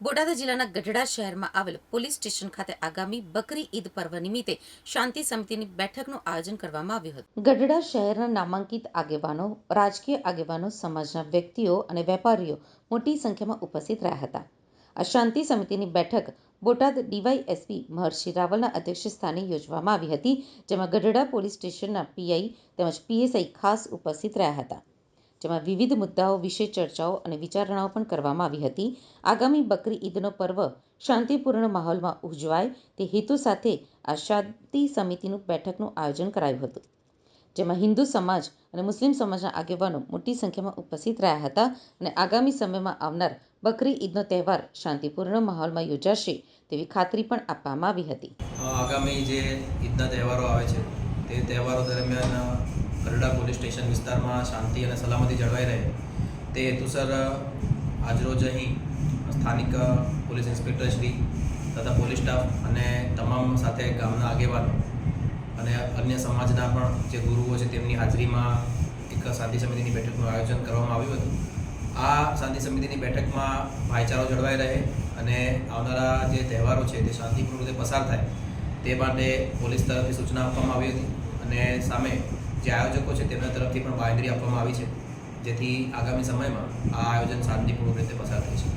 બોટાદ જિલ્લાના ગઢડા શહેરમાં આવેલ પોલીસ સ્ટેશન ખાતે આગામી બકરી ઈદ પર્વ નિમિત્તે શાંતિ સમિતિની બેઠકનું આયોજન કરવામાં આવ્યું હતું. ગઢડા શહેરના નામાંકિત આગેવાનો, રાજકીય આગેવાનો, સમાજના વ્યક્તિઓ અને વેપારીઓ મોટી સંખ્યામાં ઉપસ્થિત રહ્યા હતા. આ શાંતિ સમિતિની બેઠક બોટાદ ડીવાયએસપી મહર્ષિ રાવલના અધ્યક્ષ સ્થાને યોજવામાં આવી હતી, જેમાં ગઢડા પોલીસ સ્ટેશનના પીઆઈ તેમજ પીએસઆઈ ખાસ ઉપસ્થિત રહ્યા હતા. જેમાં વિવિધ મુદ્દાઓ વિશે ચર્ચાઓ અને વિચારણાઓ પણ કરવામાં આવી હતી. આગામી બકરી ઈદનો પર્વ શાંતિપૂર્ણ માહોલમાં ઉજવાય તે હેતુ સાથે આ શાંતિ સમિતિનું બેઠકનું આયોજન કરાયું હતું, જેમાં હિન્દુ સમાજ અને મુસ્લિમ સમાજના આગેવાનો મોટી સંખ્યામાં ઉપસ્થિત રહ્યા હતા અને આગામી સમયમાં આવનાર બકરી ઈદનો તહેવાર શાંતિપૂર્ણ માહોલમાં યોજાશે તેવી ખાતરી પણ આપવામાં આવી હતી. આગામી જે ઈદના તહેવારો આવે છે, તે તહેવારો દરમિયાન ગરડા પોલીસ સ્ટેશન વિસ્તારમાં શાંતિ અને સલામતી જળવાઈ રહે. તે હેતુસર આજરોજ અહીં સ્થાનિક પોલીસ ઇન્સ્પેક્ટર શ્રી તથા પોલીસ સ્ટાફ અને તમામ સાથે ગામના આગેવાનો અને અન્ય સમાજના પણ જે ગુરુઓ છે તેમની હાજરીમાં એક શાંતિ સમિતિની બેઠકનું આયોજન કરવામાં આવ્યું હતું. આ શાંતિ સમિતિની બેઠકમાં ભાઈચારો જળવાઈ રહે અને આવનારા જે તહેવારો છે તે શાંતિપૂર્ણ રીતે પસાર થાય તે માટે પોલીસ તરફથી સૂચના આપવામાં આવી હતી અને સામે જે આયોજકો છે તેમના તરફથી પણ બાંયધરી આપવામાં આવી છે, જેથી આગામી સમયમાં આ આયોજન શાંતિપૂર્ણ રીતે પસાર થઈ શકે